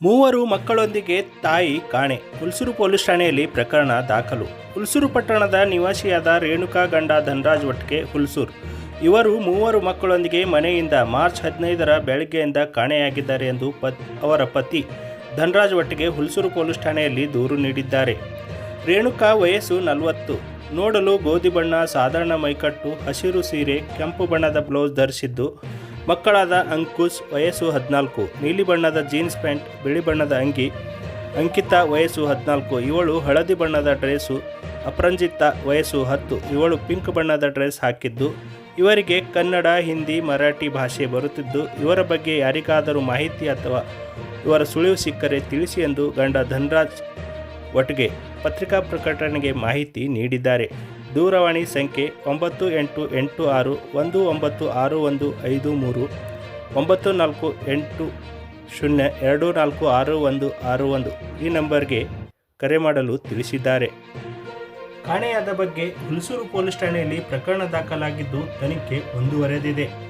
ಮೂವರು ಮಕ್ಕಳೊಂದಿಗೆ ತಾಯಿ ಕಾಣೆ. ಹುಲ್ಸೂರು ಪೊಲೀಸ್ ಠಾಣೆಯಲ್ಲಿ ಪ್ರಕರಣ ದಾಖಲು. ಹುಲ್ಸೂರು ಪಟ್ಟಣದ ನಿವಾಸಿಯಾದ ರೇಣುಕಾ ಗಂಡ ಧನರಾಜ್ ಒಟ್ಟಿಗೆ ಹುಲ್ಸೂರು. ಇವರು ಮೂವರು ಮಕ್ಕಳೊಂದಿಗೆ ಮನೆಯಿಂದ ಮಾರ್ಚ್ ಹದಿನೈದರ ಬೆಳಗ್ಗೆಯಿಂದ ಕಾಣೆಯಾಗಿದ್ದಾರೆ ಎಂದು ಪತ್, ಅವರ ಪತಿ ಧನರಾಜ್ ಒಟ್ಟಿಗೆ ಹುಲ್ಸೂರು ಪೊಲೀಸ್ ಠಾಣೆಯಲ್ಲಿ ದೂರು ನೀಡಿದ್ದಾರೆ. ರೇಣುಕಾ ವಯಸ್ಸು ನಲವತ್ತು. ನೋಡಲು ಗೋಧಿ ಬಣ್ಣ, ಸಾಧಾರಣ ಮೈಕಟ್ಟು, ಹಸಿರು ಸೀರೆ, ಕೆಂಪು ಬಣ್ಣದ ಬ್ಲೌಸ್ ಧರಿಸಿದ್ದು ಮಕ್ಕಳಾದ ಅಂಕುಶ್ ವಯಸ್ಸು ಹದಿನಾಲ್ಕು, ನೀಲಿ ಬಣ್ಣದ ಜೀನ್ಸ್ ಪ್ಯಾಂಟ್, ಬಿಳಿ ಬಣ್ಣದ ಅಂಗಿ, ಅಂಕಿತಾ ವಯಸ್ಸು ಹದಿನಾಲ್ಕು, ಇವಳು ಹಳದಿ ಬಣ್ಣದ ಡ್ರೆಸ್ಸು, ಅಪರಂಜಿತ ವಯಸ್ಸು ಹತ್ತು, ಇವಳು ಪಿಂಕ್ ಬಣ್ಣದ ಡ್ರೆಸ್ ಹಾಕಿದ್ದು, ಇವರಿಗೆ ಕನ್ನಡ, ಹಿಂದಿ, ಮರಾಠಿ ಭಾಷೆ ಬರುತ್ತಿದ್ದು, ಇವರ ಬಗ್ಗೆ ಯಾರಿಗಾದರೂ ಮಾಹಿತಿ ಅಥವಾ ಇವರ ಸುಳಿವು ಸಿಕ್ಕರೆ ತಿಳಿಸಿ ಎಂದು ಗಂಡ ಧನ್ರಾಜ್ ಒಟ್ಗೆ ಪತ್ರಿಕಾ ಪ್ರಕಟಣೆಗೆ ಮಾಹಿತಿ ನೀಡಿದ್ದಾರೆ. ದೂರವಾಣಿ ಸಂಖ್ಯೆ ಒಂಬತ್ತು ಎಂಟು ಎಂಟು ಆರು ಒಂದು ಒಂಬತ್ತು ಆರು ಒಂದು ಐದು ಮೂರು, ಒಂಬತ್ತು ನಾಲ್ಕು ಎಂಟು ಶೂನ್ಯ ಎರಡು ನಾಲ್ಕು ಆರು ಒಂದು ಆರು ಒಂದು ಈ ನಂಬರ್ಗೆ ಕರೆ ಮಾಡಲು ತಿಳಿಸಿದ್ದಾರೆ. ಕಾಣೆಯಾದ ಬಗ್ಗೆ ಹುಲಸೂರು ಪೊಲೀಸ್ ಠಾಣೆಯಲ್ಲಿ ಪ್ರಕರಣ ದಾಖಲಾಗಿದ್ದು ತನಿಖೆ ಮುಂದುವರೆದಿದೆ.